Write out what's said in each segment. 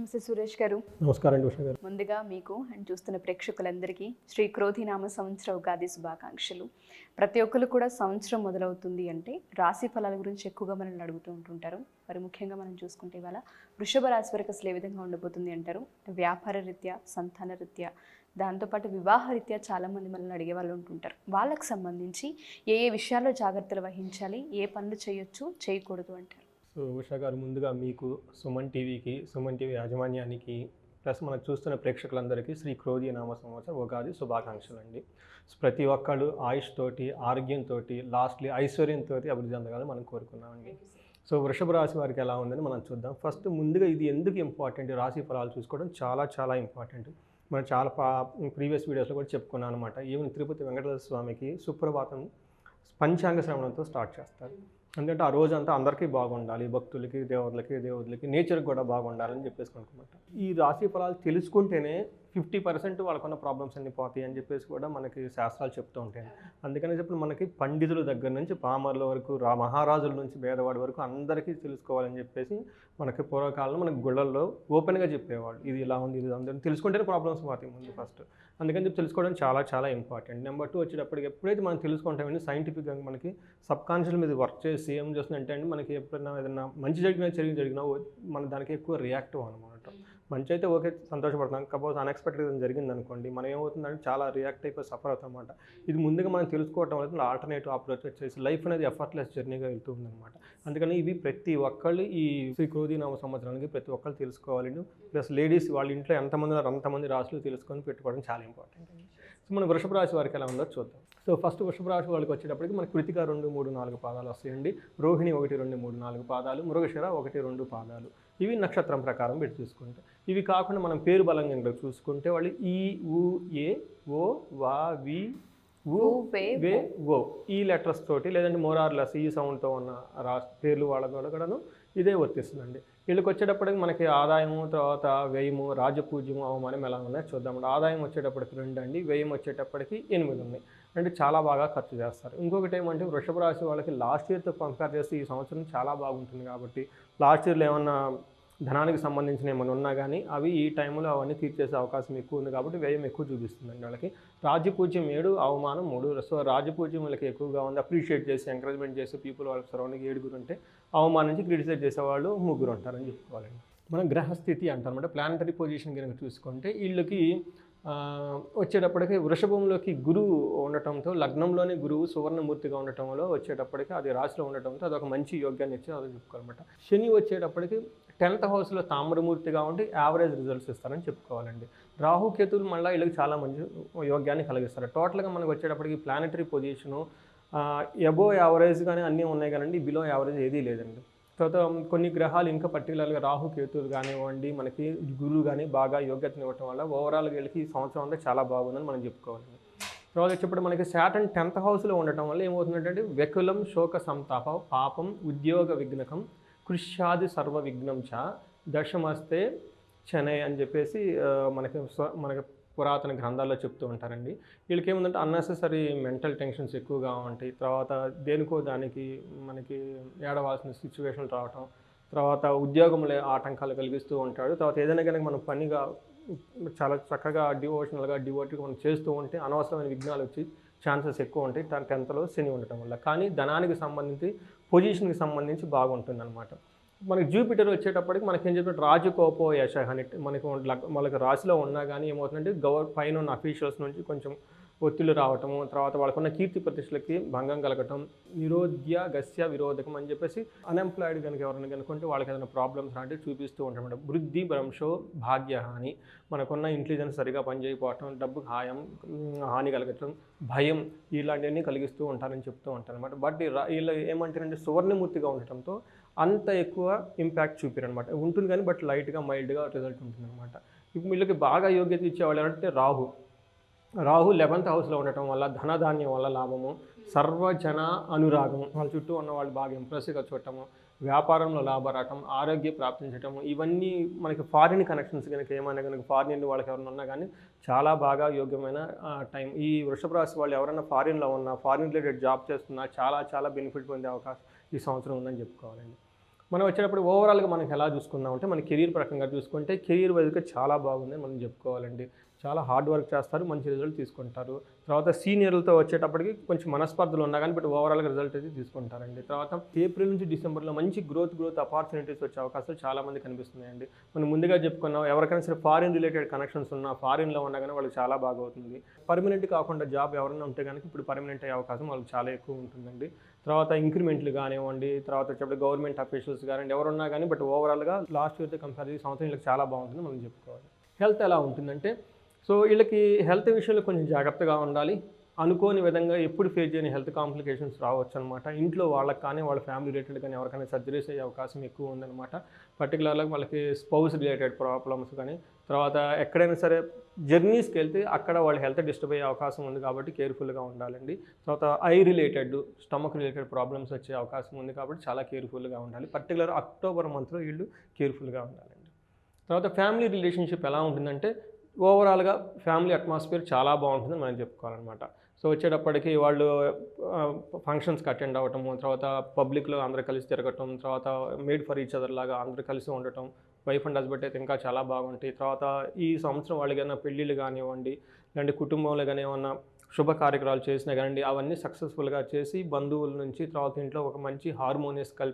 నమస్తే సురేష్ గారు. నమస్కారం ఉషా గారు. ముందుగా మీకు అండ్ చూస్తున్న ప్రేక్షకులందరికీ శ్రీ క్రోధినామ సంవత్సర ఉగాది శుభాకాంక్షలు. ప్రతి ఒక్కరు కూడా సంవత్సరం మొదలవుతుంది అంటే రాశి ఫలాల గురించి ఎక్కువగా మనల్ని అడుగుతూ ఉంటుంటారు. మరి ముఖ్యంగా మనం చూసుకుంటే ఇవాళ వృషభ రాశి వరకు అసలు ఏ విధంగా ఉండబోతుంది అంటారు? వ్యాపార రీత్యా సంతాన రీత్యా దాంతోపాటు వివాహ రీత్యా చాలామంది మనల్ని అడిగే వాళ్ళు ఉంటుంటారు. వాళ్ళకి సంబంధించి ఏ ఏ విషయాల్లో జాగ్రత్తలు వహించాలి? ఏ పనులు చేయొచ్చు? చేయకూడదు అంటారు. సో ఉషా గారు ముందుగా మీకు సుమన్ టీవీకి సుమన్ టీవీ యాజమాన్యానికి ప్లస్ మనకు చూస్తున్న ప్రేక్షకులందరికీ శ్రీ క్రోధి నామ సంవత్సరం ఉగాది శుభాకాంక్షలు అండి ప్రతి ఒక్కళ్ళు ఆయుష్ తోటి ఆరోగ్యంతో లాస్ట్లీ ఐశ్వర్యంతో అభివృద్ధి చెందగాలని మనం కోరుకున్నామండి. సో వృషభ రాశి వారికి ఎలా ఉందని మనం చూద్దాం. ఫస్ట్ ముందుగా ఇది ఎందుకు ఇంపార్టెంట్? రాశి ఫలాలు చూసుకోవడం చాలా చాలా ఇంపార్టెంట్. మనం చాలా ప్రీవియస్ వీడియోస్లో కూడా చెప్పుకున్నాం అనమాట ఈవెన్ తిరుపతి వెంకటేశ్వర స్వామికి సుప్రభాతం పంచాంగ శ్రవణంతో స్టార్ట్ చేస్తారు. ఎందుకంటే ఆ రోజంతా అందరికీ బాగుండాలి భక్తులకి దేవుళ్ళకి దేవుళ్ళకి నేచర్కి కూడా బాగుండాలని చెప్పేసి అనుకున్నమాట ఈ రాశి ఫలాలు తెలుసుకుంటేనే ఫిఫ్టీ పర్సెంట్ వాళ్ళకున్న ప్రాబ్లమ్స్ అన్ని పోతాయి అని చెప్పేసి కూడా మనకి శాస్త్రాలు చెప్తూ ఉంటాయి. అందుకని చెప్పి మనకి పండితుల దగ్గర నుంచి పామర్ల వరకు రా మహారాజుల నుంచి భేదవాడి వరకు అందరికీ తెలుసుకోవాలని చెప్పేసి మనకి పూర్వకాలంలో మనకి గుళ్ళల్లో ఓపెన్గా చెప్పేవాళ్ళు. ఇది ఇలా ఉంది ఇది ఇలా అని తెలుసుకుంటేనే ప్రాబ్లమ్స్ పోతాయి ముందు ఫస్ట్ అందుకని చెప్పి తెలుసుకోవడం చాలా చాలా ఇంపార్టెంట్ నెంబర్ టూ వచ్చేటప్పటికి ఎప్పుడైతే మనం తెలుసుకుంటామని సైంటిఫిక్గా మనకి సబ్ కాన్షియస్ మీద వర్క్ చేసి ఏం చేస్తుందంటే అండి మనకి ఎప్పుడైనా ఏదైనా మంచి జరిగినా చెరిగి జరిగినా మన దానికి ఎక్కువ రియాక్టివ్ అనమాట. మంచి అయితే ఓకే సంతోషపడతాం సపోజ్ అన్ఎక్స్పెక్టెడ్ ఏదైనా జరిగింది అనుకోండి మనం ఏమవుతుందంటే చాలా రియాక్ట్ అయిపోయి సఫర్ అవుతాం అనమాట ఇది ముందుగా మనం తెలుసుకోవటం వల్ల ఆల్టర్నేటివ్ అప్రోచ్ వచ్చేసి లైఫ్ అనేది ఎఫర్ట్లెస్ జర్నీగా వెళ్తూ ఉందన్నమాట అందుకని ఇవి ప్రతి ఒక్కళ్ళు ఈ శ్రీ క్రోధి నామ సంవత్సరానికి ప్రతి ఒక్కళ్ళు తెలుసుకోవాలి. ప్లస్ లేడీస్ వాళ్ళ ఇంట్లో ఎంతమంది ఉన్నారు అంతమంది రాశులు తెలుసుకొని పెట్టుకోవడం చాలా ఇంపార్టెంట్ సో మన వృషభ రాశి వారికి ఎలా ఉందో చూద్దాం. సో ఫస్ట్ వృషభ రాశి వాళ్ళకి వచ్చేటప్పటికి మన కృతిక రెండు మూడు నాలుగు పాదాలు వస్తాయండి. రోహిణి ఒకటి రెండు మూడు నాలుగు పాదాలు. మృగశిర ఒకటి రెండు పాదాలు. ఇవి నక్షత్రం ప్రకారం పెట్టి చూసుకుంటే. ఇవి కాకుండా మనం పేరు బలంగా కనుక చూసుకుంటే వాళ్ళు ఈ ఊ ఏ ఓ వా వి ఊ వే, ఓ ఈ లెటర్స్ తోటి లేదంటే మోరార్లెస్ ఈ సౌండ్తో ఉన్న రా పేర్లు వాళ్ళ కూడా కూడాను ఇదే వర్తిస్తుందండి. వీళ్ళకి వచ్చేటప్పటికి మనకి ఆదాయము తర్వాత వ్యయము రాజపూజ్యము అవమానం ఎలా ఉన్నాయో చూద్దామండి ఆదాయం వచ్చేటప్పటికి రెండు అండి వ్యయం వచ్చేటప్పటికి ఎనిమిది ఉన్నాయి. అంటే చాలా బాగా ఖర్చు చేస్తారు. ఇంకొకటి ఏమంటే వృషభ రాశి వాళ్ళకి లాస్ట్ ఇయర్తో కంపేర్ చేస్తే ఈ సంవత్సరం చాలా బాగుంటుంది కాబట్టి లాస్ట్ ఇయర్లో ఏమన్నా ధనానికి సంబంధించిన ఏమైనా ఉన్నా కానీ అవి ఈ టైంలో అవన్నీ తీర్చేసే అవకాశం ఎక్కువ ఉంది కాబట్టి వ్యయం ఎక్కువ చూపిస్తుందండి వాళ్ళకి. రాజపూజ్యం ఏడు అవమానం మూడు. సో రాజపూజ్యం వాళ్ళకి ఎక్కువగా ఉంది. అప్రిషియేట్ చేసి ఎంకరేజ్మెంట్ చేసే పీపుల్ వాళ్ళకి సరౌండింగ్ ఏడుగురు ఉంటే అవమానించి క్రిటిసైజ్ చేసేవాళ్ళు ముగ్గురు ఉంటారని చెప్పుకోవాలండి. మన గ్రహస్థితి అంటారన్నమాట ప్లానటరీ పొజిషన్ కనుక చూసుకుంటే వీళ్ళకి వచ్చేటప్పటికి వృషభంలోకి గురువు ఉండటంతో లగ్నంలోనే గురువు సువర్ణమూర్తిగా ఉండటంలో వచ్చేటప్పటికి అది రాశిలో ఉండటంతో అది ఒక మంచి యోగ్యాన్ని ఇచ్చి అది చెప్పుకోవాలన్నమాట. శని వచ్చేటప్పటికి టెన్త్ హౌస్లో తామ్రమూర్తిగా ఉండి యావరేజ్ రిజల్ట్స్ ఇస్తారని చెప్పుకోవాలండి. రాహుకేతులు మళ్ళీ వీళ్ళకి చాలా మంచి యోగ్యాన్ని కలిగిస్తారు. టోటల్గా మనకు వచ్చేటప్పటికి ప్లానటరీ పొజిషను ఎబో యావరేజ్ కానీ అన్నీ ఉన్నాయి కానీ బిలో యావరేజ్ ఏదీ లేదండి. తర్వాత కొన్ని గ్రహాలు ఇంకా పర్టికులర్గా రాహు కేతువులు కానివ్వండి మనకి గురువు కానీ బాగా యోగ్యతను ఇవ్వటం వల్ల ఓవరాల్గా వీళ్ళకి ఈ సంవత్సరం అంతా చాలా బాగుందని మనం చెప్పుకోవాలి. తర్వాత వచ్చేప్పుడు మనకి శాటన్ టెన్త్ హౌస్లో ఉండటం వల్ల ఏమవుతుందంటే వెకులం శోక సంతాప పాపం ఉద్యోగ విఘ్నకం కృష్యాది సర్వ విఘ్నం చ దశమస్తే చెన్నై అని చెప్పేసి మనకి మనకి పురాతన గ్రంథాల్లో చెప్తూ ఉంటారండి. వీళ్ళకి ఏముందంటే అన్నెసెసరీ మెంటల్ టెన్షన్స్ ఎక్కువగా ఉంటాయి. తర్వాత దేనికో దానికి మనకి ఏడవాల్సిన సిచ్యువేషన్లు రావటం తర్వాత ఉద్యోగంలో ఆటంకాలు కలిగిస్తూ ఉంటాడు. తర్వాత ఏదైనా కనుక మనం పనిగా చాలా చక్కగా డివోషనల్గా డివోటీగా మనం చేస్తూ ఉంటే అనవసరమైన విఘ్నాలు వచ్చి ఛాన్సెస్ ఎక్కువ ఉంటాయి. టెన్త్లో శని ఉండటం వల్ల. కానీ ధనానికి సంబంధించి పొజిషన్కి సంబంధించి బాగుంటుంది అనమాట మనకి జూపిటర్ వచ్చేటప్పటికి మనకి ఏం చెప్పినట్టు రాజకోపో యశ అని మనకు వాళ్ళకి రాశిలో ఉన్నా కానీ ఏమవుతుందంటే గవర్ పైన ఉన్న అఫీషియల్స్ నుంచి కొంచెం ఒత్తిళ్ళు రావటము తర్వాత వాళ్ళకున్న కీర్తి ప్రతిష్టలకి భంగం కలగటం నిరోధ్య గస్య విరోధకం అని చెప్పేసి అన్ఎంప్లాయిడ్ కనుక ఎవరైనా కనుకుంటే వాళ్ళకి ఏదైనా ప్రాబ్లమ్స్ అంటే చూపిస్తూ ఉంటాం వృద్ధి భ్రంశో భాగ్యహాని మనకున్న ఇంటెలిజెన్స్ సరిగా పనిచేయకపోవటం డబ్బు హాయం హాని కలగటం భయం ఇలాంటివన్నీ కలిగిస్తూ ఉంటారని చెప్తూ ఉంటారు అనమాట బట్ వీళ్ళు ఏమంటారంటే సువర్ణమూర్తిగా ఉండటంతో అంత ఎక్కువ ఇంపాక్ట్ చూపిరనమాట ఉంటుంది కానీ బట్ లైట్గా మైల్డ్గా రిజల్ట్ ఉంటుంది అనమాట ఇప్పుడు వీళ్ళకి బాగా యోగ్యత ఇచ్చేవాళ్ళు ఎవరంటే రాహు. రాహు లెవెంత్ హౌస్లో ఉండటం వల్ల ధనధాన్యం వల్ల లాభము సర్వజన అనురాగం వాళ్ళ చుట్టూ ఉన్న వాళ్ళు బాగా ఇంప్రెసివ్గా చూడటము వ్యాపారంలో లాభరాటం ఆరోగ్య ప్రాప్తించటం ఇవన్నీ మనకి ఫారిన్ కనెక్షన్స్ కనుక ఏమైనా కనుక ఫారిన్ వాళ్ళకి ఎవరైనా ఉన్నా కానీ చాలా బాగా యోగ్యమైన టైం ఈ వృషభ రాశి వాళ్ళు ఎవరైనా ఫారిన్లో ఉన్నా ఫారిన్ రిలేటెడ్ జాబ్ చేస్తున్నా చాలా చాలా బెనిఫిట్ పొందే అవకాశం ఈ సంవత్సరం ఉందని చెప్పుకోవాలండి. మనం వచ్చేటప్పుడు ఓవరాల్గా మనకి ఎలా చూసుకుందాం అంటే మన కెరీర్ ప్రకంగా చూసుకుంటే కెరీర్ వైజ్గా చాలా బాగుంది మనం చెప్పుకోవాలండి. చాలా హార్డ్ వర్క్ చేస్తారు మంచి రిజల్ట్ తీసుకుంటారు. తర్వాత సీనియర్లతో వచ్చేటప్పటికి కొంచెం మనస్పర్ధలు ఉన్నా కానీ బట్ ఓవరాల్గా రిజల్ట్ అయితే తీసుకుంటారండి. తర్వాత ఏప్రిల్ నుంచి డిసెంబర్లో మంచి గ్రోత్ గ్రోత్ ఆపర్చునిటీస్ వచ్చే అవకాశాలు చాలామంది కనిపిస్తున్నాయండి. మనం ముందుగా చెప్పుకున్నాం ఎవరికైనా సరే ఫారిన్ రిలేటెడ్ కనెక్షన్స్ ఉన్నా ఫారిన్లో ఉన్నా కానీ వాళ్ళకి చాలా బాగా అవుతుంది. పర్మనెంట్ కాకుండా జాబ్ ఎవరైనా ఉంటే కనుక ఇప్పుడు పర్మనెంట్ అయ్యే అవకాశం వాళ్ళకి చాలా ఎక్కువ ఉంటుందండి. తర్వాత ఇంక్రిమెంట్లు కానివ్వండి తర్వాత వచ్చేప్పుడు గవర్నమెంట్ అఫీషియల్స్ కానివ్వండి ఎవరున్నా కానీ బట్ ఓవరాల్గా లాస్ట్ ఇయర్తో కంపేర్ చేసి సంవత్సరం వీళ్ళకి చాలా బాగుంటుంది మనం చెప్పుకోవాలి. హెల్త్ ఎలా ఉంటుందంటే సో వీళ్ళకి హెల్త్ విషయంలో కొంచెం జాగ్రత్తగా ఉండాలి. అనుకోని విధంగా ఎప్పుడు ఫేస్ చేయని హెల్త్ కాంప్లికేషన్స్ రావచ్చు అనమాట ఇంట్లో వాళ్ళకి కానీ వాళ్ళ ఫ్యామిలీ రిలేటెడ్ కానీ ఎవరికైనా సర్జరీస్ అయ్యే అవకాశం ఎక్కువ ఉందన్నమాట. పర్టికులర్గా వాళ్ళకి స్పౌస్ రిలేటెడ్ ప్రాబ్లమ్స్ కానీ తర్వాత ఎక్కడైనా సరే జర్నీస్కి వెళ్తే అక్కడ వాళ్ళ హెల్త్ డిస్టర్బ్ అయ్యే అవకాశం ఉంది కాబట్టి కేర్ఫుల్గా ఉండాలండి. తర్వాత eye related stomach related problems వచ్చే అవకాశం ఉంది కాబట్టి చాలా కేర్ఫుల్గా ఉండాలి. పర్టికులర్ అక్టోబర్ మంత్లో వీళ్ళు కేర్ఫుల్గా ఉండాలండి. తర్వాత ఫ్యామిలీ రిలేషన్షిప్ ఎలా ఉంటుందంటే ఓవరాల్గా ఫ్యామిలీ అట్మాస్ఫియర్ చాలా బాగుంటుందని మనం చెప్పుకోవాలన్నమాట. సో వచ్చేటప్పటికి వాళ్ళు ఫంక్షన్స్కి అటెండ్ అవ్వటం తర్వాత పబ్లిక్లో అందరూ కలిసి తిరగటం తర్వాత మేడ్ ఫర్ ఈచ్ అదర్ లాగా అందరూ కలిసి ఉండటం వైఫ్ అండ్ హస్బెండ్ అయితే ఇంకా చాలా బాగుంటాయి. తర్వాత ఈ సంవత్సరం వాళ్ళకి ఏమైనా పెళ్ళిళ్ళు కానివ్వండి లేదంటే కుటుంబంలో కానీ ఏమన్నా శుభ కార్యక్రమాలు చేసినా కానివ్వండి అవన్నీ సక్సెస్ఫుల్గా చేసి బంధువుల నుంచి తర్వాత ఇంట్లో ఒక మంచి హార్మోనియస్ కల్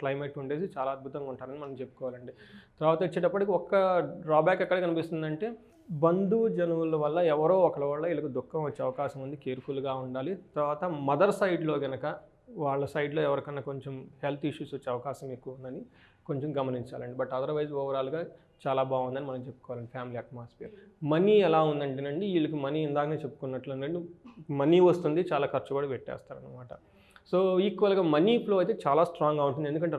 క్లైమేట్ ఉండేసి చాలా అద్భుతంగా ఉంటారని మనం చెప్పుకోవాలండి. తర్వాత వచ్చేటప్పటికి ఒక్క డ్రాబ్యాక్ ఎక్కడ కనిపిస్తుందంటే బంధు జనువుల వల్ల ఎవరో ఒకరి వల్ల వీళ్ళకి దుఃఖం వచ్చే అవకాశం ఉంది కేర్ఫుల్గా ఉండాలి. తర్వాత మదర్ సైడ్లో కనుక వాళ్ళ సైడ్లో ఎవరికన్నా కొంచెం హెల్త్ ఇష్యూస్ వచ్చే అవకాశం ఎక్కువ ఉందని కొంచెం గమనించాలండి. బట్ అదర్వైజ్ ఓవరాల్గా చాలా బాగుందని మనం చెప్పుకోవాలండి ఫ్యామిలీ అట్మాస్ఫియర్. మనీ ఎలా ఉందంటేనండి వీళ్ళకి మనీ ఇందాకనే చెప్పుకున్నట్లునండి మనీ వస్తుంది చాలా ఖర్చు కూడా పెట్టేస్తారనమాట సో ఈక్వల్గా మనీ ఫ్లో అయితే చాలా స్ట్రాంగ్గా ఉంటుంది. ఎందుకంటే